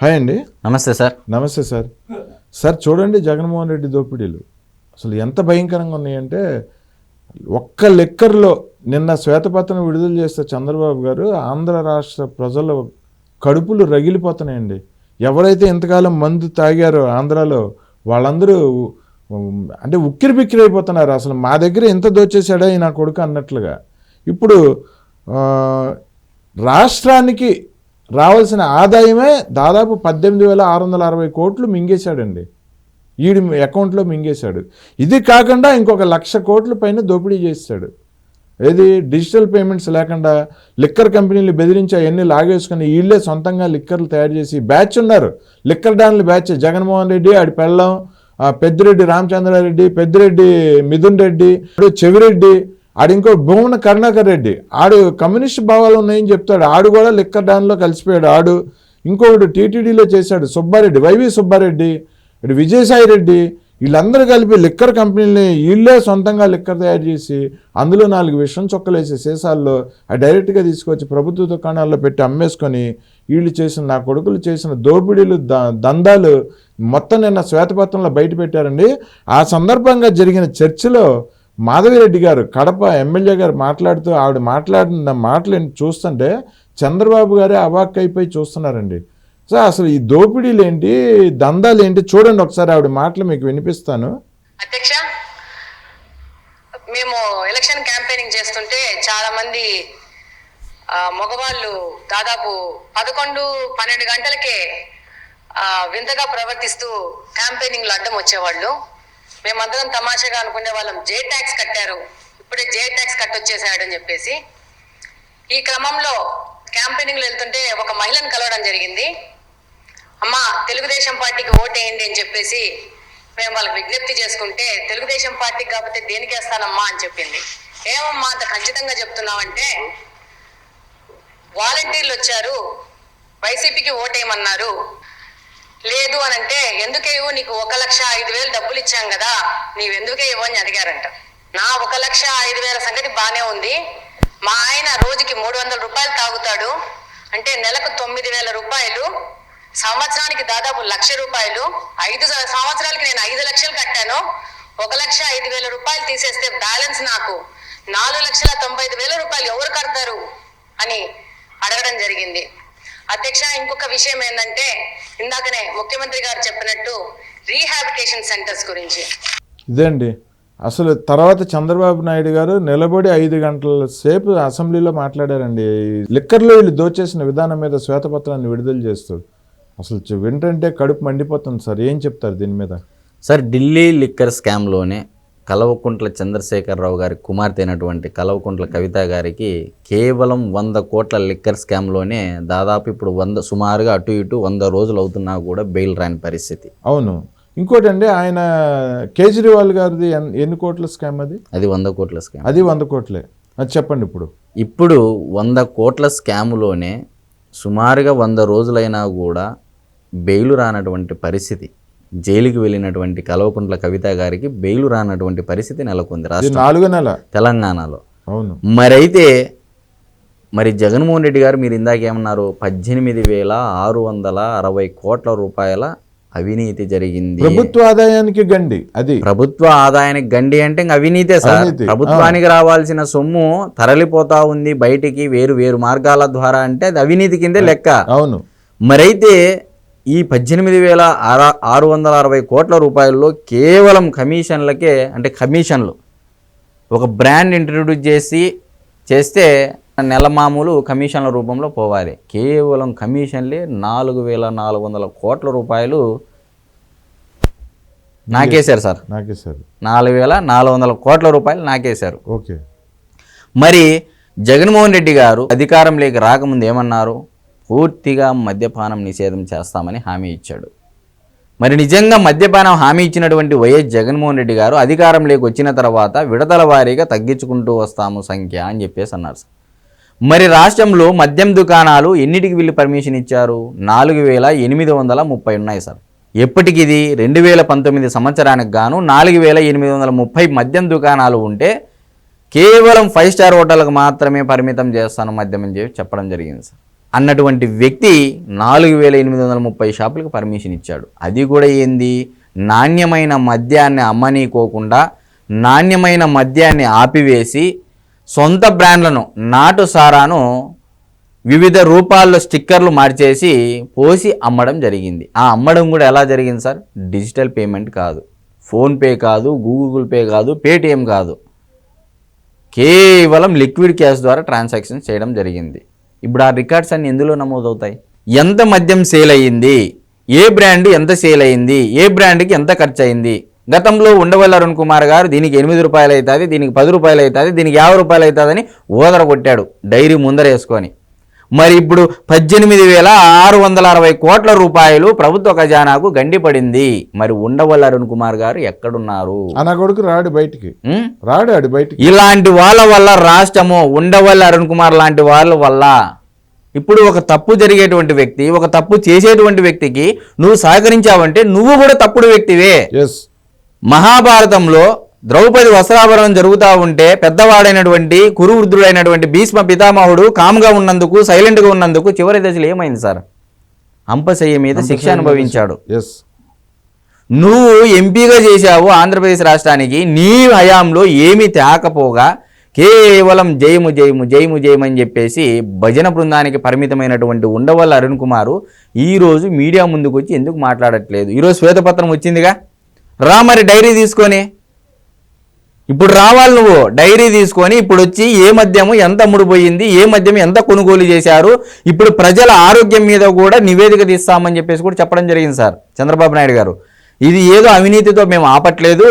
Hi అండి. నమస్తే sir. నమస్తే సార్. సార్ చూడండి జగన్మోహన్ రెడ్డి దోపిడీలు. అసలు ఎంత భయంకరంగా ఉన్నాయంటే ఒక్క లెక్కర్లో నిన్న శ్వేతపత్రం విడుదల చేస్తే చంద్రబాబు గారు ఆంధ్ర రాష్ట్ర ప్రజల కడుపులు రగిలిపోతున్నాయండి. ఎవరైతే ఇంతకాలం మందు తాగారో ఆంధ్రాలో వాళ్ళందరూ అంటే ఉక్కిరి బిక్కిరి అయిపోతున్నారు. అసలు మా దగ్గర ఎంత దోచేశాడా ఈ నా కొడుకు అన్నట్లుగా. ఇప్పుడు రాష్ట్రానికి రావాల్సిన ఆదాయమే దాదాపు పద్దెనిమిది వేల ఆరు వందల అరవై కోట్లు మింగేశాడండి. ఈడి అకౌంట్లో మింగేశాడు. ఇది కాకుండా ఇంకొక లక్ష కోట్ల పైన దోపిడీ చేశాడు ఏది? డిజిటల్ పేమెంట్స్ లేకుండా లిక్కర్ కంపెనీలు బెదిరించి అవన్నీ లాగేసుకుని వీళ్ళే సొంతంగా లిక్కర్లు తయారు చేసి బ్యాచ్ ఉన్నారు. లిక్కర్ డాన్లు బ్యాచ్. జగన్మోహన్ రెడ్డి ఆడి పెళ్ళం పెద్దిరెడ్డి రామచంద్రారెడ్డి పెద్దిరెడ్డి మిథున్ రెడ్డి చెవిరెడ్డి ఆడు ఇంకో భూమన కరుణాకర్ రెడ్డి. ఆడు కమ్యూనిస్ట్ భావాలు ఉన్నాయని చెప్తాడు? ఆడు కూడా లిక్కర్ డాన్లో కలిసిపోయాడు. ఆడు ఇంకొకడు టీటీడీలో చేశాడు. సుబ్బారెడ్డి వైవి సుబ్బారెడ్డి ఇటు విజయసాయి రెడ్డి. వీళ్ళందరూ కలిపి లిక్కర్ కంపెనీని వీళ్ళే సొంతంగా లిక్కర్ తయారు చేసి అందులో నాలుగు విషం చొక్కలేసి సీసాల్లో ఆ డైరెక్ట్గా తీసుకొచ్చి ప్రభుత్వ దుకాణాల్లో పెట్టి అమ్మేసుకొని వీళ్ళు చేసిన నా కొడుకులు చేసిన దోపిడీలు దందాలు మొత్తం నిన్న శ్వేతపత్రంలో బయట పెట్టారండి. ఆ సందర్భంగా జరిగిన చర్చలో మాధవిరెడ్డి గారు కడప ఎమ్మెల్యే గారు మాట్లాడుతూ ఆవిడ మాట్లాడిన మాటలు చూస్తుంటే చంద్రబాబు గారే అవాక్ అయిపోయి చూస్తున్నారండి. సో అసలు ఈ దోపిడీలు ఏంటి దందాలు ఏంటి చూడండి ఒకసారి ఆవిడ మాటలు మీకు వినిపిస్తాను. అధ్యక్ష మేము ఎలక్షన్ క్యాంపెయినింగ్ చేస్తుంటే చాలా మంది మగవాళ్ళు దాదాపు పదకొండు పన్నెండు గంటలకే వింతగా ప్రవర్తిస్తూ క్యాంపెయినింగ్లు అడ్డం వచ్చేవాళ్ళు. మేమందరం తమాషాగా అనుకునే వాళ్ళం జే ట్యాక్స్ కట్టారు ఇప్పుడే జే ట్యాక్స్ కట్టొచ్చేసాడని చెప్పేసి. ఈ క్రమంలో క్యాంపెయినింగ్లో వెళ్తుంటే ఒక మహిళను కలవడం జరిగింది. అమ్మా తెలుగుదేశం పార్టీకి ఓటేయండి అని చెప్పేసి మేము వాళ్ళకి విజ్ఞప్తి చేసుకుంటే తెలుగుదేశం పార్టీకి కాకపోతే దేనికి వేస్తానమ్మా అని చెప్పింది. ఏమమ్మా అంత ఖచ్చితంగా చెప్తున్నామంటే వాలంటీర్లు వచ్చారు వైసీపీకి ఓటేయమన్నారు లేదు అని అంటే ఎందుకేవు నీకు ఒక లక్ష ఐదు వేలు డబ్బులు ఇచ్చాం కదా నీవెందుకే ఇవ్వని అడిగారంట. నా ఒక లక్ష ఐదు వేల సంగతి బానే ఉంది. మా ఆయన రోజుకి మూడు వందల రూపాయలు తాగుతాడు. అంటే నెలకు తొమ్మిది వేల రూపాయలు. సంవత్సరానికి దాదాపు లక్ష రూపాయలు. ఐదు స- సంవత్సరాలకి నేను ఐదు లక్షలు కట్టాను. ఒక లక్ష ఐదు వేల రూపాయలు తీసేస్తే బ్యాలెన్స్ నాకు నాలుగు లక్షల తొంభై ఐదు వేల రూపాయలు ఎవరు కడతారు? అని అడగడం జరిగింది. అధ్యక్ష ఇంకొక విషయం ఏంటంటే ఇందాకనే ముఖ్యమంత్రి గారు చెప్పినట్టు రీహాబిటేషన్ సెంటర్స్ గురించి. ఇదండి అసలు తర్వాత చంద్రబాబు నాయుడు గారు నిలబడి ఐదు గంటల సేపు అసెంబ్లీలో మాట్లాడారండి. లిక్కర్లో వీళ్ళు దోచేసిన విధానం మీద శ్వేతపత్రాన్ని విడుదల చేస్తూ అసలు వింటంటే కడుపు మండిపోతుంది సార్. ఏం చెప్తారు దీని మీద? సార్ ఢిల్లీ లిక్కర్ స్కామ్లోనే కలవకుంట్ల చంద్రశేఖరరావు గారి కుమార్తె అయినటువంటి కలవకుంట్ల కవిత గారికి కేవలం వంద కోట్ల లిక్కర్ స్కామ్లోనే దాదాపు ఇప్పుడు వంద సుమారుగా అటు ఇటు వంద రోజులు అవుతున్నా కూడా బెయిల్ రాని పరిస్థితి. అవును. ఇంకోటి అండి ఆయన కేజ్రీవాల్ గారిది ఎన్- ఎన్ని కోట్ల స్కామ్ అది? అది వంద కోట్ల స్కామ్. అది వంద కోట్లే. అది చెప్పండి ఇప్పుడు. ఇప్పుడు వంద కోట్ల స్కాములోనే సుమారుగా వంద రోజులైనా కూడా బెయిలు రానటువంటి పరిస్థితి. జైలుకి వెళ్ళినటువంటి కలవకుంట్ల కవిత గారికి బెయిలు రానటువంటి పరిస్థితి నెలకొంది రాష్ట్రం నాలుగో నెల. తెలంగాణలో. అవును. మరైతే మరి జగన్మోహన్ రెడ్డి గారు మీరు ఇందాక ఏమన్నారు పద్దెనిమిది వేల ఆరు వందల అరవై కోట్ల రూపాయల అవినీతి జరిగింది. ప్రభుత్వ ఆదాయానికి గండి అది. ప్రభుత్వ ఆదాయానికి గండి అంటే ఇంక అవినీతే సార్. ప్రభుత్వానికి రావాల్సిన సొమ్ము తరలిపోతా ఉంది బయటికి వేరు వేరు మార్గాల ద్వారా అంటే అది అవినీతి కిందే లెక్క. అవును. మరైతే ఈ పద్దెనిమిది వేల ఆర- ఆరు వందల అరవై కోట్ల రూపాయల్లో కేవలం కమిషన్లకే అంటే కమిషన్లు ఒక బ్రాండ్ ఇంట్రడ్యూస్ చేసి చేస్తే నెల మామూలు కమిషన్ల రూపంలో పోవాలి. కేవలం కమిషన్లే నాలుగు వేల నాలుగు వందల కోట్ల రూపాయలు నాకేశారు సార్. నాకే సార్ నాలుగు వేల నాలుగు వందల కోట్ల రూపాయలు నాకేశారు. ఓకే. మరి జగన్మోహన్ రెడ్డి గారు అధికారంలోకి రాకముందు ఏమన్నారు? పూర్తిగా మద్యపానం నిషేధం చేస్తామని హామీ ఇచ్చాడు. మరి నిజంగా మద్యపానం హామీ ఇచ్చినటువంటి వైఎస్ జగన్మోహన్ రెడ్డి గారు అధికారంలోకి వచ్చిన తర్వాత విడతల వారీగా తగ్గించుకుంటూ వస్తాము సంఖ్య అని చెప్పేసి అన్నారు సార్. మరి రాష్ట్రంలో మద్యం దుకాణాలు ఎన్నిటికి వీళ్ళు పర్మిషన్ ఇచ్చారు? నాలుగు వేల ఎనిమిది వందల ముప్పై ఉన్నాయి సార్. ఎప్పటికిది రెండు వేల పంతొమ్మిది సంవత్సరానికి గాను నాలుగు వేల ఎనిమిది వందల ముప్పై మద్యం దుకాణాలు ఉంటే కేవలం ఫైవ్ స్టార్ హోటళ్ళకు మాత్రమే పరిమితం చేస్తాను మద్యం అని చెప్పి చెప్పడం జరిగింది సార్. అన్నటువంటి వ్యక్తి నాలుగు వేల ఎనిమిది వందల ముప్పై షాపులకు పర్మిషన్ ఇచ్చాడు. అది కూడా ఏంది? నాణ్యమైన మద్యాన్ని అమ్మనీకోకుండా నాణ్యమైన మద్యాన్ని ఆపివేసి సొంత బ్రాండ్లను నాటు సారాను వివిధ రూపాల్లో స్టిక్కర్లు మార్చేసి పోసి అమ్మడం జరిగింది. ఆ అమ్మడం కూడా ఎలా జరిగింది సార్? డిజిటల్ పేమెంట్ కాదు. ఫోన్పే కాదు గూగుల్ పే కాదు పేటిఎం కాదు. కేవలం లిక్విడ్ క్యాష్ ద్వారా ట్రాన్సాక్షన్ చేయడం జరిగింది. ఇప్పుడు ఆ రికార్డ్స్ అన్ని ఎందులో నమోదవుతాయి? ఎంత మద్యం సేల్ అయ్యింది? ఏ బ్రాండ్ ఎంత సేల్ అయ్యింది? ఏ బ్రాండ్కి ఎంత ఖర్చు అయింది గతంలో ఉండవల్లి అరుణ్ కుమార్ గారు దీనికి ఎనిమిది రూపాయలు అవుతుంది దీనికి పది రూపాయలు అవుతుంది దీనికి యాభై రూపాయలు అవుతుందని ఓదర కొట్టాడు డైరీ ముందర వేసుకొని. మరి ఇప్పుడు పద్దెనిమిది వేల ఆరు వందల అరవై కోట్ల రూపాయలు ప్రభుత్వ ఖజానాకు గండిపడింది. మరి ఉండవల్లి అరుణ్ కుమార్ గారు ఎక్కడున్నారు? అన్న కొడుకు రాడు బయటికి? రాడు ఆడు బయటికి. ఇలాంటి వాళ్ళ వల్ల రాష్ట్రము ఉండవల్లి అరుణ్ కుమార్ లాంటి వాళ్ళ వల్ల. ఇప్పుడు ఒక తప్పు జరిగేటువంటి వ్యక్తి ఒక తప్పు చేసేటువంటి వ్యక్తికి నువ్వు సహకరించావంటే నువ్వు కూడా తప్పుడు వ్యక్తివే. మహాభారతంలో ద్రౌపది వస్త్రాభరణం జరుగుతూ ఉంటే పెద్దవాడైనటువంటి కురువృద్ధుడైనటువంటి భీష్మ పితామహుడు కామ్గా ఉన్నందుకు సైలెంట్గా ఉన్నందుకు చివరి దశలో ఏమైంది సార్? అంపశయ్య మీద శిక్ష అనుభవించాడు. ఎస్ నువ్వు ఎంపీగా చేశావు ఆంధ్రప్రదేశ్ రాష్ట్రానికి నీ హయాంలో ఏమీ తేకపోగా కేవలం జయము జయము జయము జయము అని చెప్పేసి భజన బృందానికి పరిమితమైనటువంటి ఉండవల్ల అరుణ్ కుమారు ఈరోజు మీడియా ముందుకు వచ్చి ఎందుకు మాట్లాడట్లేదు? ఈరోజు శ్వేతపత్రం వచ్చిందిగా? రా మరి డైరీ తీసుకొని. ఇప్పుడు రావాలి నువ్వు. డైరీ తీసుకొని ఇప్పుడు వచ్చి ఏ మద్యము ఎంత ముడిపోయింది ఏ మద్యం ఎంత కొనుగోలు చేశారు ఇప్పుడు ప్రజల ఆరోగ్యం మీద కూడా నివేదిక తీస్తామని చెప్పేసి కూడా చెప్పడం జరిగింది సార్ చంద్రబాబు నాయుడు గారు. ఇది ఏదో అవినీతితో మేము ఆపట్లేదు.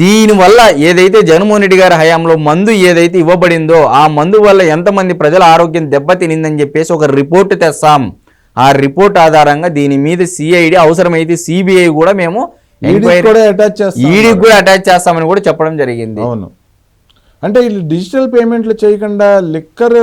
దీనివల్ల ఏదైతే జగన్మోహన్ రెడ్డి గారి హయాంలో మందు ఏదైతే ఇవ్వబడిందో ఆ మందు వల్ల ఎంతమంది ప్రజల ఆరోగ్యం దెబ్బతినిందని చెప్పేసి ఒక రిపోర్ట్ తెస్తాం. ఆ రిపోర్ట్ ఆధారంగా దీని మీద సిఐడి అవసరమైతే సిబిఐ కూడా మేము ఈడీకి ఎంక్వైరీ కూడా అటాచ్ చేస్తాం ఈడీకి కూడా అటాచ్ చేస్తామని కూడా చెప్పడం జరిగింది. అవును. అంటే వీళ్ళు డిజిటల్ పేమెంట్లు చేయకుండా లిక్కర్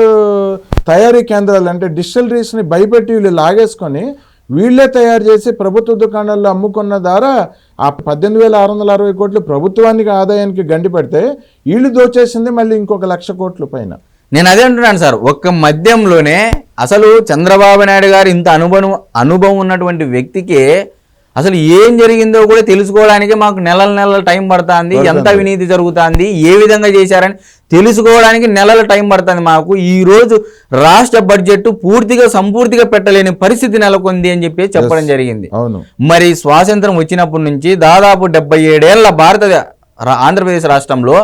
తయారీ కేంద్రాలు అంటే డిస్టిలరీస్ని భయపెట్టి వీళ్ళు లాగేసుకొని వీళ్ళే తయారు చేసి ప్రభుత్వ దుకాణాల్లో అమ్ముకున్న ద్వారా ఆ పద్దెనిమిది వేల ఆరు వందల అరవై కోట్లు ప్రభుత్వానికి ఆదాయానికి గండి పెడితే వీళ్ళు దోచేసింది మళ్ళీ ఇంకొక లక్ష కోట్ల పైన. నేను అదే అంటున్నాను సార్ ఒక్క మద్యంలోనే అసలు చంద్రబాబు నాయుడు గారు ఇంత అనుభవం అనుభవం ఉన్నటువంటి వ్యక్తికి అసలు ఏం జరిగిందో కూడా తెలుసుకోవడానికి మాకు నెలల నెలల టైం పడుతుంది ఎంత అవినీతి జరుగుతుంది ఏ విధంగా చేశారని తెలుసుకోవడానికి నెలల టైం పడుతుంది మాకు. ఈ రోజు రాష్ట్ర బడ్జెట్ పూర్తిగా సంపూర్తిగా పెట్టలేని పరిస్థితి నెలకొంది అని చెప్పి చెప్పడం జరిగింది. అవును. మరి స్వాతంత్రం వచ్చినప్పటి నుంచి దాదాపు డెబ్బై ఏడేళ్ళ భారత ఆంధ్రప్రదేశ్ రాష్ట్రంలో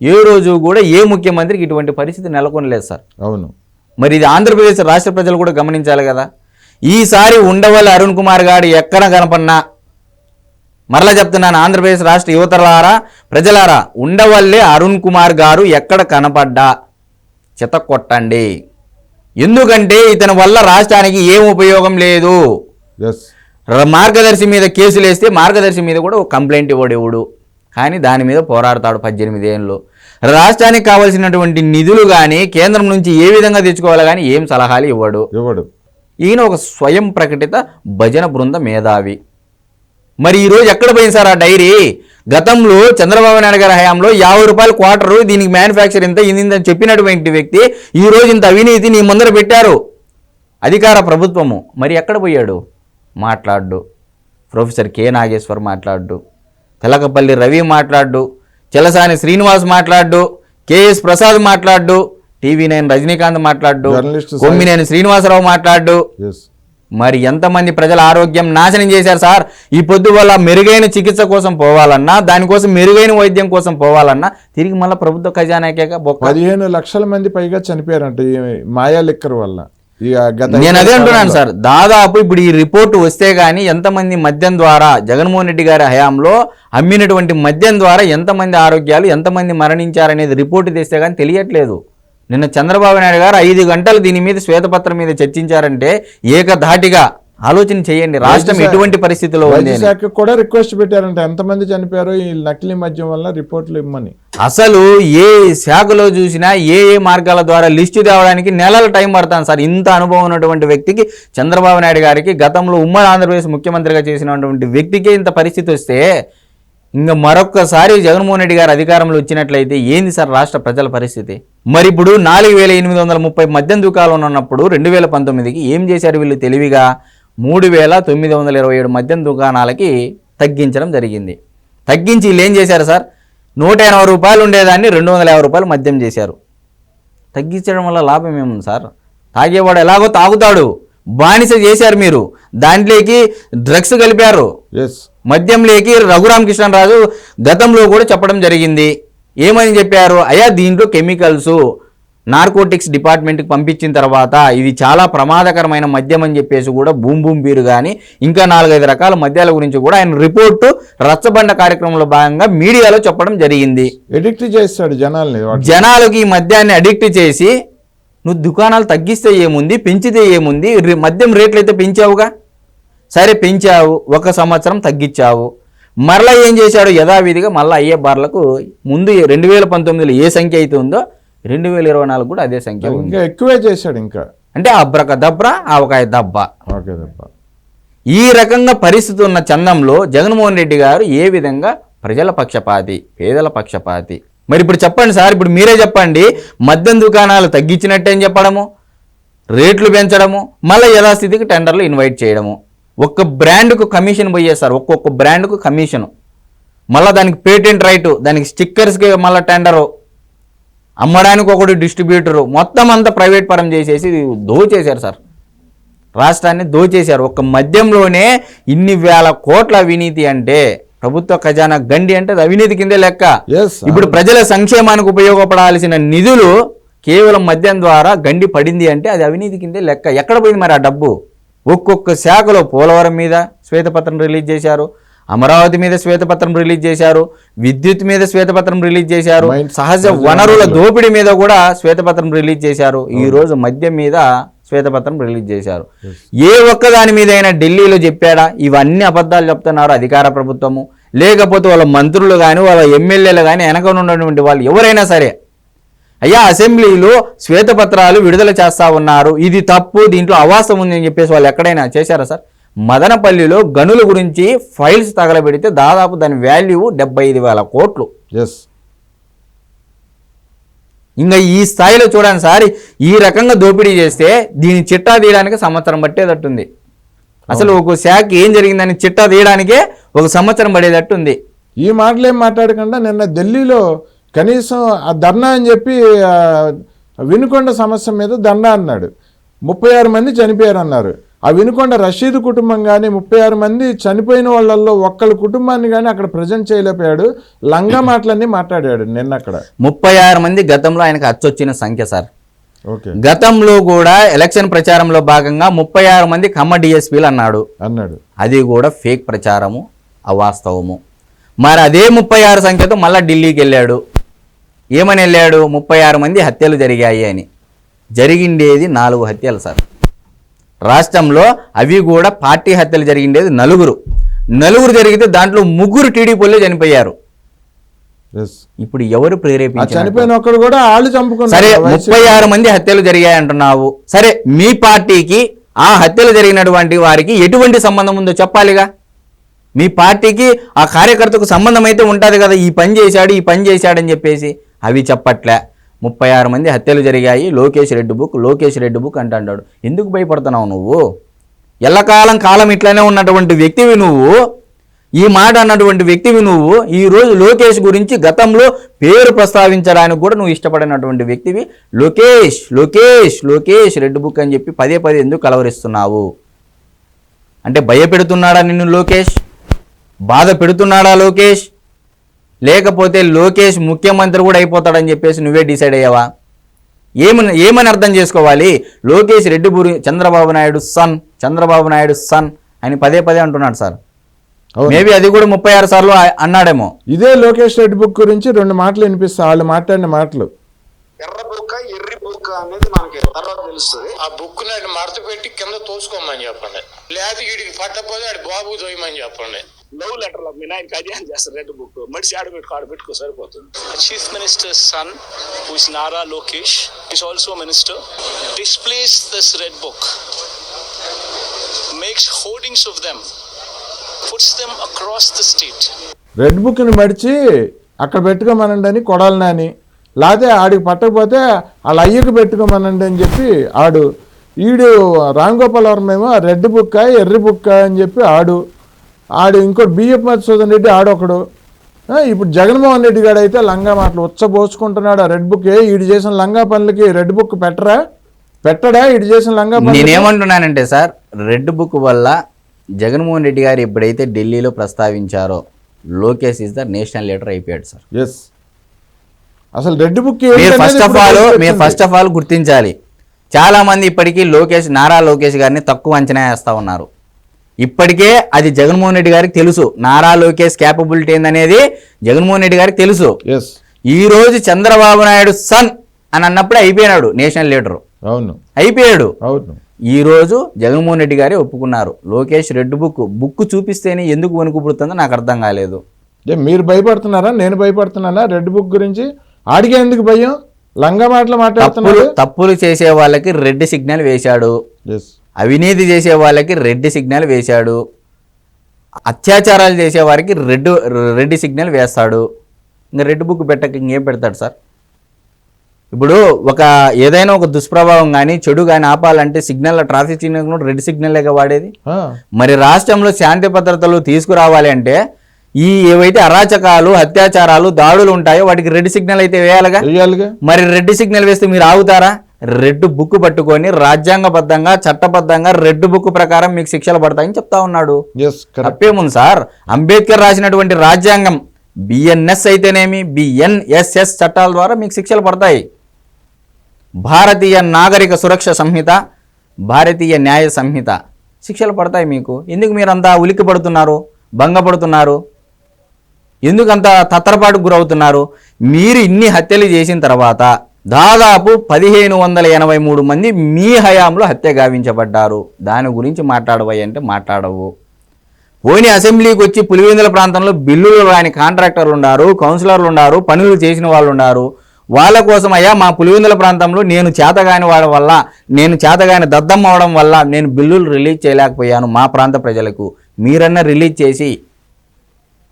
ఏ రోజు కూడా ఏ ముఖ్యమంత్రికి ఇటువంటి పరిస్థితి నెలకొనలేదు సార్. అవును. మరి ఇది ఆంధ్రప్రదేశ్ రాష్ట్ర ప్రజలు కూడా గమనించాలి కదా. ఈసారి ఉండవల్లి అరుణ్ కుమార్ గారు ఎక్కడ కనపడినా మరలా చెప్తున్నాను ఆంధ్రప్రదేశ్ రాష్ట్ర యువతలారా ప్రజలారా ఉండవల్లి అరుణ్ కుమార్ గారు ఎక్కడ కనపడ్డా? చిత కొట్టండి. ఎందుకంటే ఇతని వల్ల రాష్ట్రానికి ఏం ఉపయోగం లేదు. మార్గదర్శి మీద కేసులు వేస్తే మార్గదర్శి మీద కూడా ఒక కంప్లైంట్ ఇవ్వడు ఇవ్వడు కానీ దాని మీద పోరాడతాడు పద్దెనిమిది ఏళ్ళు. రాష్ట్రానికి కావాల్సినటువంటి నిధులు కానీ కేంద్రం నుంచి ఏ విధంగా తెచ్చుకోవాలి కానీ ఏం సలహాలు ఇవ్వడు. ఇవ్వడు. ఈయన ఒక స్వయం ప్రకటిత భజన బృంద మేధావి. మరి ఈరోజు ఎక్కడ పోయింది సార్ ఆ డైరీ? గతంలో చంద్రబాబు నాయుడు గారి హయాంలో యాభై రూపాయలు క్వార్టరు దీనికి మ్యానుఫ్యాక్చర్ ఇంత ఇది ఇంత చెప్పినటువంటి వ్యక్తి ఈ రోజు ఇంత అవినీతి నీ ముందర పెట్టారు. అధికార ప్రభుత్వము. మరి ఎక్కడ పోయాడు? మాట్లాడు ప్రొఫెసర్ కె నాగేశ్వర్ మాట్లాడు తెలకపల్లి రవి మాట్లాడు చెలసాని శ్రీనివాస్ మాట్లాడు కేఎస్ ప్రసాద్ మాట్లాడు టీవీ నైన్ రజనీకాంత్ మాట్లాడు కొమ్మినేని శ్రీనివాసరావు మాట్లాడు మరి ఎంతమంది ప్రజల ఆరోగ్యం నాశనం చేశారు సార్? ఈ పొద్దు వల్ల మెరుగైన చికిత్స కోసం పోవాలన్నా దానికోసం మెరుగైన వైద్యం కోసం పోవాలన్నా తిరిగి మళ్ళీ ప్రభుత్వ ఖజానాకే పదిహేను లక్షల మంది పైగా చనిపోయారంట ఈ మాయా లిక్కర్ వల్ల. నేను అదే అంటున్నాను. సార్. దాదాపు ఇప్పుడు ఈ రిపోర్టు వస్తే గానీ ఎంతమంది మద్యం ద్వారా జగన్మోహన్ రెడ్డి గారి హయాంలో అమ్మినటువంటి మద్యం ద్వారా ఎంతమంది ఆరోగ్యాలు ఎంతమంది మరణించారనేది రిపోర్టు తెస్తే కానీ తెలియట్లేదు. నిన్న చంద్రబాబు నాయుడు గారు ఐదు గంటలు దీని మీద శ్వేతపత్రం మీద చర్చించారంటే ఏకధాటిగా ఆలోచన చేయండి. రాష్ట్రం ఎటువంటి పరిస్థితిలో ఉంది. శాఖ కూడా రిక్వెస్ట్ పెట్టారంట. ఎంతమంది చనిపోయారో ఈ నకిలీ మద్యం వల్ల రిపోర్ట్లు ఇమ్మని. అసలు ఏ శాఖలో చూసినా ఏ ఏ మార్గాల ద్వారా లిస్టు తేవడానికి నెలల టైం పడుతుంది సార్. ఇంత అనుభవం ఉన్నటువంటి వ్యక్తికి చంద్రబాబు నాయుడు గారికి గతంలో ఉమ్మడి ఆంధ్రప్రదేశ్ ముఖ్యమంత్రిగా చేసినటువంటి వ్యక్తికే ఇంత పరిస్థితి వస్తే ఇంకా మరొక్కసారి జగన్మోహన్ రెడ్డి గారు అధికారంలో వచ్చినట్లయితే ఏంది సార్ రాష్ట్ర ప్రజల పరిస్థితి? మరి ఇప్పుడు నాలుగు వేల ఎనిమిది వందల ముప్పై మద్యం దుకాణాలు ఉన్నప్పుడు రెండు వేల పంతొమ్మిదికి ఏం చేశారు వీళ్ళు తెలివిగా? మూడు వేల తొమ్మిది వందల ఇరవై ఏడు మద్యం దుకాణాలకి తగ్గించడం జరిగింది. తగ్గించి వీళ్ళు ఏం చేశారు సార్? నూట ఎనభై రూపాయలు ఉండేదాన్ని రెండు వందల యాభై రూపాయలు మద్యం చేశారు. తగ్గించడం వల్ల లాభం ఏముంది సార్? తాగేవాడు ఎలాగో తాగుతాడు. బానిస చేశారు మీరు. దాంట్లోకి డ్రగ్స్ కలిపారు. మద్యంలోకి రఘురామకృష్ణరాజు గతంలో కూడా చెప్పడం జరిగింది. ఏమని చెప్పారు? అయ్యా దీంట్లో కెమికల్స్ నార్కోటిక్స్ డిపార్ట్మెంట్కి పంపించిన తర్వాత ఇది చాలా ప్రమాదకరమైన మద్యం అని చెప్పేసి కూడా బూమ్ బూమ్ బీరు కానీ ఇంకా నాలుగైదు రకాల మద్యాల గురించి కూడా ఆయన రిపోర్టు రచ్చబండ కార్యక్రమంలో భాగంగా మీడియాలో చెప్పడం జరిగింది. ఎడిక్ట్ చేస్తాడు జనాల్ని. జనాలకు ఈ మద్యాన్ని అడిక్ట్ చేసి నువ్వు దుకాణాలు తగ్గిస్తే ఏముంది? పెంచితే ఏముంది? మద్యం రేట్లు అయితే పెంచావుగా? సరే పెంచావు. ఒక సంవత్సరం తగ్గించావు. మరలా ఏం చేశాడు యథావిధిగా మళ్ళీ అయ్యే బార్లకు ముందు రెండు వేల పంతొమ్మిదిలో ఏ సంఖ్య అయితే ఉందో రెండు వేల ఇరవై నాలుగు కూడా అదే సంఖ్య ఇంకా ఎక్కువే చేశాడు ఇంకా. అంటే అబ్రక దబ్ర ఆవకాయ దబ్బ. ఈ రకంగా పరిస్థితి ఉన్న చందంలో జగన్మోహన్ రెడ్డి గారు ఏ విధంగా ప్రజల పక్షపాతి పేదల పక్షపాతి? మరి ఇప్పుడు చెప్పండి సార్ ఇప్పుడు మీరే చెప్పండి మద్యం దుకాణాలు తగ్గించినట్టే అని చెప్పడము? రేట్లు పెంచడము? మళ్ళీ యథాస్థితికి టెండర్లు ఇన్వైట్ చేయడము? ఒక్క బ్రాండ్కు కమిషన్ పోయే సార్ ఒక్కొక్క బ్రాండ్కు కమిషను. మళ్ళీ దానికి పేటెంట్ రైటు దానికి స్టిక్కర్స్కి మళ్ళీ టెండరు. అమ్మడానికి ఒకడు డిస్ట్రిబ్యూటరు. మొత్తం అంతా ప్రైవేట్ పరం చేసేసి దోచేశారు సార్. రాష్ట్రాన్ని దోచేశారు. ఒక్క మద్యంలోనే ఇన్ని వేల కోట్ల అవినీతి అంటే ప్రభుత్వ ఖజానా గండి అంటే అది అవినీతి కిందే లెక్క. ఇప్పుడు ప్రజల సంక్షేమానికి ఉపయోగపడాల్సిన నిధులు కేవలం మద్యం ద్వారా గండి పడింది అంటే అది అవినీతి కిందే లెక్క. ఎక్కడ పోయింది మరి ఆ డబ్బు? ఒక్కొక్క శాఖలో పోలవరం మీద శ్వేతపత్రం రిలీజ్ చేశారు అమరావతి మీద శ్వేతపత్రం రిలీజ్ చేశారు విద్యుత్ మీద శ్వేతపత్రం రిలీజ్ చేశారు సహజ వనరుల దోపిడీ మీద కూడా శ్వేతపత్రం రిలీజ్ చేశారు. ఈ రోజు మద్యం మీద శ్వేతపత్రం రిలీజ్ చేశారు. ఏ ఒక్క దాని మీద అయినా ఢిల్లీలో చెప్పాడా? ఇవన్నీ అబద్ధాలు చెప్తున్నారు అధికార ప్రభుత్వము. లేకపోతే వాళ్ళ మంత్రులు కానీ వాళ్ళ ఎమ్మెల్యేలు కానీ వెనక ఉన్నటువంటి వాళ్ళు ఎవరైనా సరే అయ్యా అసెంబ్లీలో శ్వేతపత్రాలు విడుదల చేస్తా ఉన్నారు. ఇది తప్పు దీంట్లో అవాసం ఉంది అని చెప్పేసి వాళ్ళు ఎక్కడైనా చేశారా సార్? మదనపల్లిలో గనుల గురించి ఫైల్స్ తగలబెడితే దాదాపు దాని వాల్యూ డెబ్బై ఐదు వేల కోట్లు. ఎస్ ఇంకా ఈ స్థాయిలో చూడండి సార్ ఈ రకంగా దోపిడీ చేస్తే దీని చిట్టా తీయడానికి సంవత్సరం పట్టేటట్టుంది. అసలు ఒక శాఖ ఏం జరిగిందని చిట్టా తీయడానికే ఒక సంవత్సరం పడేటట్టుంది. ఈ మాటలు ఏం మాట్లాడకుండా నిన్న ఢిల్లీలో కనీసం ఆ ధర్నా అని చెప్పి వినుకొండ సమస్య మీద ధర్నా అన్నాడు. ముప్పై ఆరు మంది చనిపోయారు అన్నారు ఆ వినుకొండ రషీద్ కుటుంబం కానీ ముప్పై ఆరు మంది చనిపోయిన వాళ్ళల్లో ఒక్కళ్ళ కుటుంబాన్ని కానీ అక్కడ ప్రజెంట్ చేయలేకపోయాడు. లంగా మాటలన్నీ మాట్లాడాడు నిన్న అక్కడ ముప్పై ఆరు మంది గతంలో ఆయనకు అచ్చొచ్చిన సంఖ్య సార్. ఓకే. గతంలో కూడా ఎలక్షన్ ప్రచారంలో భాగంగా ముప్పై ఆరు మంది కమ్మ డిఎస్పీలు అన్నాడు. అన్నాడు. అది కూడా ఫేక్ ప్రచారము అవాస్తవము. మరి అదే ముప్పై ఆరు సంఖ్యతో మళ్ళీ ఢిల్లీకి వెళ్ళాడు. ఏమని వెళ్ళాడు? ముప్పై ఆరు మంది హత్యలు జరిగాయి అని. జరిగిండేది నాలుగు హత్యలు సార్. రాష్ట్రంలో అవి కూడా పార్టీ హత్యలు జరిగిండేది నలుగురు. నలుగురు జరిగితే దాంట్లో ముగ్గురు టీడీపీలో చనిపోయారు. ఇప్పుడు ఎవరు ప్రేరేపించారు కూడా సరే ముప్పై ఆరు మంది హత్యలు జరిగాయి అంటున్నావు సరే మీ పార్టీకి ఆ హత్యలు జరిగినటువంటి వారికి ఎటువంటి సంబంధం ఉందో చెప్పాలిగా? మీ పార్టీకి ఆ కార్యకర్తకు సంబంధం అయితే ఉంటుంది కదా ఈ పని చేశాడు ఈ పని చేశాడని చెప్పేసి. అవి చెప్పట్లే. ముప్పై ఆరు మంది హత్యలు జరిగాయి. Lokesh red book Lokesh red book అంటాడు. ఎందుకు భయపడుతున్నావు నువ్వు? ఎల్లకాలం కాలం ఇట్లానే ఉన్నటువంటి వ్యక్తివి నువ్వు. ఈ మాట అన్నటువంటి వ్యక్తివి నువ్వు. ఈ రోజు లోకేష్ గురించి గతంలో పేరు ప్రస్తావించడానికి కూడా నువ్వు ఇష్టపడినటువంటి వ్యక్తివి లోకేష్ లోకేష్ లోకేష్ రెడ్ బుక్ అని చెప్పి పదే పదే ఎందుకు కలవరిస్తున్నావు? అంటే భయపెడుతున్నాడా నిన్ను లోకేష్? బాధ పెడుతున్నాడా లోకేష్? లేకపోతే లోకేష్ ముఖ్యమంత్రి కూడా అయిపోతాడని చెప్పేసి నువ్వే డిసైడ్ అయ్యావా? ఏమని ఏమని అర్థం చేసుకోవాలి? లోకేష్ రెడ్డి బురి చంద్రబాబు నాయుడు సన్ చంద్రబాబు నాయుడు సన్ అని పదే పదే అంటున్నాడు సార్. మేబీ అది కూడా ముప్పై ఆరు సార్లు అన్నాడేమో. ఇదే లోకేష్ రెడ్డి బుక్ గురించి రెండు మాటలు వినిపిస్తా వాళ్ళు మాట్లాడిన మాటలు. ఎర్ర బుక్క ఎర్రి బుక్క అనేది మనకి తర్వాత తెలుస్తుంది. ఆ బుక్ నాడు మడత పెట్టి కింద తోసుకోమని చెప్పండి. లేదా వీడికి పట్టకపోతే ఆడి బాబు తోయమని చెప్పండి. లవ్ లెటర్ మీ నాయనకి అదే అని చేస్తారు. రెడ్ బుక్ మడిసి ఆడబెట్టుకో ఆడబెట్టుకో సరిపోతుంది. Son, who is Nara Lokesh, is also a minister, displays this red book, makes hoardings of them, puts them across the state. Red బుక్ని మడిచి అక్కడ పెట్టుకోమనండి అని కొడాలి నాని. లేకపోతే ఆడికి పట్టకపోతే వాళ్ళ అయ్యకు పెట్టుకోమనండి అని చెప్పి ఆడు. ఈడు రామ్ గోపాల్ వర్మ ఏమో రెడ్ బుక్క ఎర్రి బుక్క అని చెప్పి ఆడు. ఆడు ఇంకోటి బిఎఫ్ మధుసూదన్ రెడ్డి ఆడొకడు. ఇప్పుడు జగన్మోహన్ రెడ్డి గారు అయితే లంగా మాటలు ఉచ్చబోసుకుంటున్నాడు. ఆ రెడ్ బుక్ ఏ ఈడు చేసిన లంగా పనులకి రెడ్ బుక్ పెట్టరా? పెట్టడా? ఈడు చేసిన లంగా? నేనేమంటున్నానంటే సార్ రెడ్ బుక్ వల్ల జగన్మోహన్ రెడ్డి గారు ఎప్పుడైతే ఢిల్లీలో ప్రస్తావించారో Lokesh is the national leader అయిపోయాడు సార్. ఎస్. అసలు red book first of all మీరు ఫస్ట్ ఆఫ్ ఆల్ గుర్తించాలి. చాలా మంది ఇప్పటికీ లోకేష్ నారా లోకేష్ గారిని తక్కువ అంచనా వేస్తా ఉన్నారు. ఇప్పటికే అది జగన్మోహన్ రెడ్డి గారికి తెలుసు. నారా లోకేష్ క్యాపబిలిటీ ఏందనేది జగన్మోహన్ రెడ్డి గారికి తెలుసు. ఈ రోజు చంద్రబాబు నాయుడు సన్ అని అన్నప్పుడే అయిపోయినాడు నేషనల్ లీడర్. అవును. అయిపోయాడు. అవును. ఈ రోజు జగన్మోహన్ రెడ్డి గారే ఒప్పుకున్నారు. లోకేష్ రెడ్ బుక్ బుక్ చూపిస్తేనే ఎందుకు వణుకు పుడుతుందో నాకు అర్థం కాలేదు. మీరు భయపడుతున్నారా? నేను భయపడుతున్నానా? రెడ్ బుక్ గురించి? ఆడిగే ఎందుకు భయం? లంగా మాటలు తప్పులు మాట్లాడుతున్నాడు. తప్పులు చేసే వాళ్ళకి రెడ్ సిగ్నల్ వేశాడు. అవినీతి చేసే వాళ్ళకి రెడ్ సిగ్నల్ వేశాడు. అత్యాచారాలు చేసే వారికి రెడ్ రెడ్ సిగ్నల్ వేస్తాడు. ఇంకా రెడ్ బుక్ పెట్టక ఇంకేం పెడతాడు సార్? ఇప్పుడు ఒక ఏదైనా ఒక దుష్ప్రభావం కానీ చెడు కానీ ఆపాలంటే సిగ్నల్ ట్రాఫిక్ సిగ్నల్ రెడ్ సిగ్నల్గా వాడేది? మరి రాష్ట్రంలో శాంతి భద్రతలు తీసుకురావాలి అంటే ఈ ఏవైతే అరాచకాలు అత్యాచారాలు దాడులు ఉంటాయో వాటికి రెడ్ సిగ్నల్ అయితే వేయాలిగా? మరి రెడ్ సిగ్నల్ వేస్తే మీరు ఆగుతారా? రెడ్ బుక్ పట్టుకొని రాజ్యాంగబద్ధంగా చట్టబద్ధంగా రెడ్ బుక్ ప్రకారం మీకు శిక్షలు పడతాయని చెప్తా ఉన్నాడు. తప్పేముంది సార్? అంబేద్కర్ రాసినటువంటి రాజ్యాంగం బిఎన్ఎస్ అయితేనేమి బిఎన్ఎస్ఎస్ చట్టాల ద్వారా మీకు శిక్షలు పడతాయి. భారతీయ నాగరిక సురక్ష సంహిత భారతీయ న్యాయ సంహిత శిక్షలు పడతాయి మీకు. ఎందుకు మీరంతా ఉలిక్కి పడుతున్నారు భంగపడుతున్నారు? ఎందుకంత తత్తరపాటుకు గురవుతున్నారు? మీరు ఇన్ని హత్యలు చేసిన తర్వాత దాదాపు పదిహేను వందల ఎనభై మూడు మంది మీ హయాంలో హత్య గావించబడ్డారు. దాని గురించి మాట్లాడవయ్య అంటే మాట్లాడవు. పోని అసెంబ్లీకి వచ్చి పులివెందుల ప్రాంతంలో బిల్లులు రాని కాంట్రాక్టర్లు ఉన్నారు కౌన్సిలర్లు ఉన్నారు పనులు చేసిన వాళ్ళు ఉన్నారు వాళ్ళ కోసం అయ్యా మా పులివెందుల ప్రాంతంలో నేను చేతగాని వాడడం వల్ల నేను చేతగాని దద్దమ్మ అవడం వల్ల నేను బిల్లులు రిలీజ్ చేయలేకపోయాను మా ప్రాంత ప్రజలకు. మీరన్నా రిలీజ్ చేసి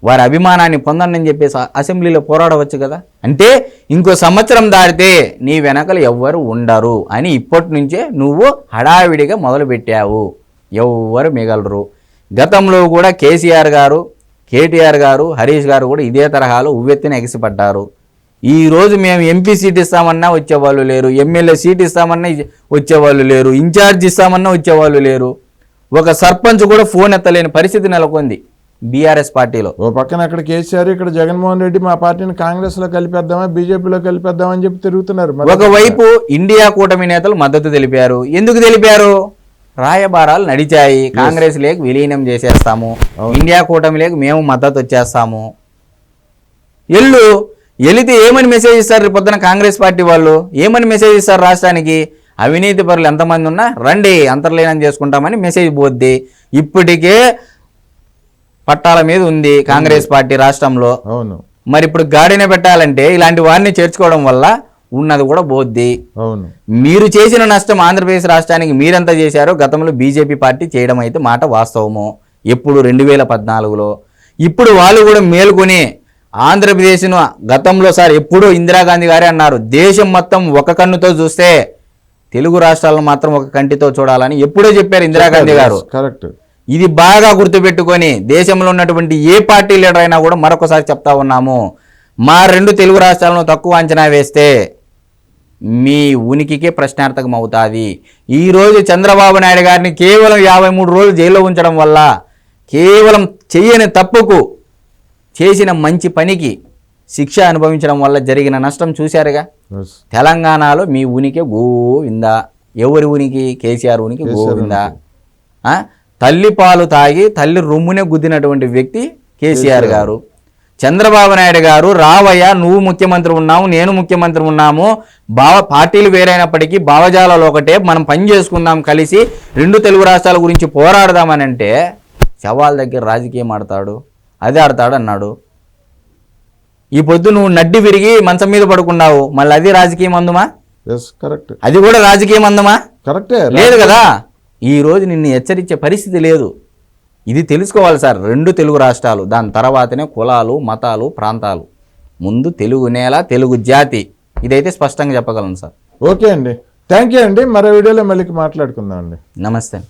వారి అభిమానాన్ని పొందండి అని చెప్పేసి అసెంబ్లీలో పోరాడవచ్చు కదా. అంటే ఇంకో సంవత్సరం దాటితే నీ వెనకలు ఎవ్వరు ఉండరు అని ఇప్పటి నుంచే నువ్వు హడావిడిగా మొదలుపెట్టావు. ఎవ్వరు మిగలరు. గతంలో కూడా కేసీఆర్ గారు కేటీఆర్ గారు హరీష్ గారు కూడా ఇదే తరహాలో ఉవ్వెత్తిన ఎగిసిపడ్డారు. ఈరోజు మేము ఎంపీ సీట్ ఇస్తామన్నా వచ్చేవాళ్ళు లేరు. ఎమ్మెల్యే సీట్ ఇస్తామన్నా వచ్చేవాళ్ళు లేరు. ఇన్ఛార్జ్ ఇస్తామన్నా వచ్చేవాళ్ళు లేరు. ఒక సర్పంచ్ కూడా ఫోన్ ఎత్తలేని పరిస్థితి నెలకొంది. బీఆర్ఎస్ పార్టీలో. ఓ పక్కన అక్కడ కేసీఆర్ ఇక్కడ జగన్మోహన్ రెడ్డి మా పార్టీని కాంగ్రెస్లో కలిపేద్దామా బీజేపీలో కలిపేద్దామా అని చెప్పి తిరుగుతున్నారు. ఒకవైపు ఇండియా కూటమి నేతలు మద్దతు తెలిపారు. ఎందుకు తెలిపారు? రాయబారాలు నడిచాయి. కాంగ్రెస్ లేక విలీనం చేసేస్తాము. ఇండియా కూటమి లేక మేము మద్దతు వచ్చేస్తాము. ఎల్లు వెళితే ఏమని మెసేజ్ ఇస్తారు పొద్దున కాంగ్రెస్ పార్టీ వాళ్ళు? ఏమని మెసేజ్ ఇస్తారు రాష్ట్రానికి? అవినీతి పరులు ఎంతమంది ఉన్నా రండి అంతర్లీనం చేసుకుంటామని మెసేజ్ పోద్ది. ఇప్పటికే పట్టాల మీద ఉంది కాంగ్రెస్ పార్టీ రాష్ట్రంలో. అవును. మరి ఇప్పుడు గాడిన పెట్టాలంటే ఇలాంటి వారిని చేర్చుకోవడం వల్ల ఉన్నది కూడా పోద్ది అవును. మీరు చేసిన నష్టం ఆంధ్రప్రదేశ్ రాష్ట్రానికి మీరెంత చేశారో గతంలో బీజేపీ పార్టీ చేయడం అయితే మాట వాస్తవము. ఎప్పుడు రెండు వేల పద్నాలుగులో. ఇప్పుడు వాళ్ళు కూడా మేలుకొని ఆంధ్రప్రదేశ్ను గతంలో సార్ ఎప్పుడూ ఇందిరాగాంధీ గారే అన్నారు దేశం మొత్తం ఒక కన్నుతో చూస్తే తెలుగు రాష్ట్రాలను మాత్రం ఒక కంటితో చూడాలని ఎప్పుడో చెప్పారు ఇందిరాగాంధీ గారు. కరెక్ట్ ఇది బాగా గుర్తుపెట్టుకొని దేశంలో ఉన్నటువంటి ఏ పార్టీ లీడర్ అయినా కూడా మరొకసారి చెప్తా ఉన్నాము. మా రెండు తెలుగు రాష్ట్రాలను తక్కువ అంచనా వేస్తే మీ ఉనికికే ప్రశ్నార్థకం అవుతుంది. ఈరోజు చంద్రబాబు నాయుడు గారిని కేవలం యాభై మూడు రోజులు జైల్లో ఉంచడం వల్ల కేవలం చెయ్యని తప్పుకు చేసిన మంచి పనికి శిక్ష అనుభవించడం వల్ల జరిగిన నష్టం చూశారుగా? తెలంగాణలో మీ ఉనికి గోవిందా. ఎవరి ఉనికి? కేసీఆర్ ఉనికి గోవిందా? తల్లి పాలు తాగి తల్లి రొమ్మునే గుద్దినటువంటి వ్యక్తి కేసీఆర్ గారు. చంద్రబాబు నాయుడు గారు రావయ్య నువ్వు ముఖ్యమంత్రి ఉన్నావు నేను ముఖ్యమంత్రి ఉన్నాము. భావ పార్టీలు వేరైనప్పటికీ భావజాలాలు ఒకటే మనం పని చేసుకుందాం కలిసి రెండు తెలుగు రాష్ట్రాల గురించి పోరాడదామని అంటే శవాల దగ్గర రాజకీయం ఆడతాడు అదే ఆడతాడు అన్నాడు. ఈ పొద్దు నువ్వు నడ్డి విరిగి మంచం మీద పడుకున్నావు మళ్ళీ అది రాజకీయం అందుమా? కరెక్ట్ అది కూడా రాజకీయం అందమా? కరెక్టే లేదు కదా? ఈ రోజు నిన్ను హెచ్చరించే పరిస్థితి లేదు. ఇది తెలుసుకోవాలి సార్. రెండు తెలుగు రాష్ట్రాలు దాని తర్వాతనే కులాలు మతాలు ప్రాంతాలు. ముందు తెలుగు నేల తెలుగు జాతి. ఇదైతే స్పష్టంగా చెప్పగలను సార్. ఓకే అండి. థ్యాంక్ యూ అండి. మరో వీడియోలో మళ్ళీ మాట్లాడుకుందాం అండి. నమస్తే.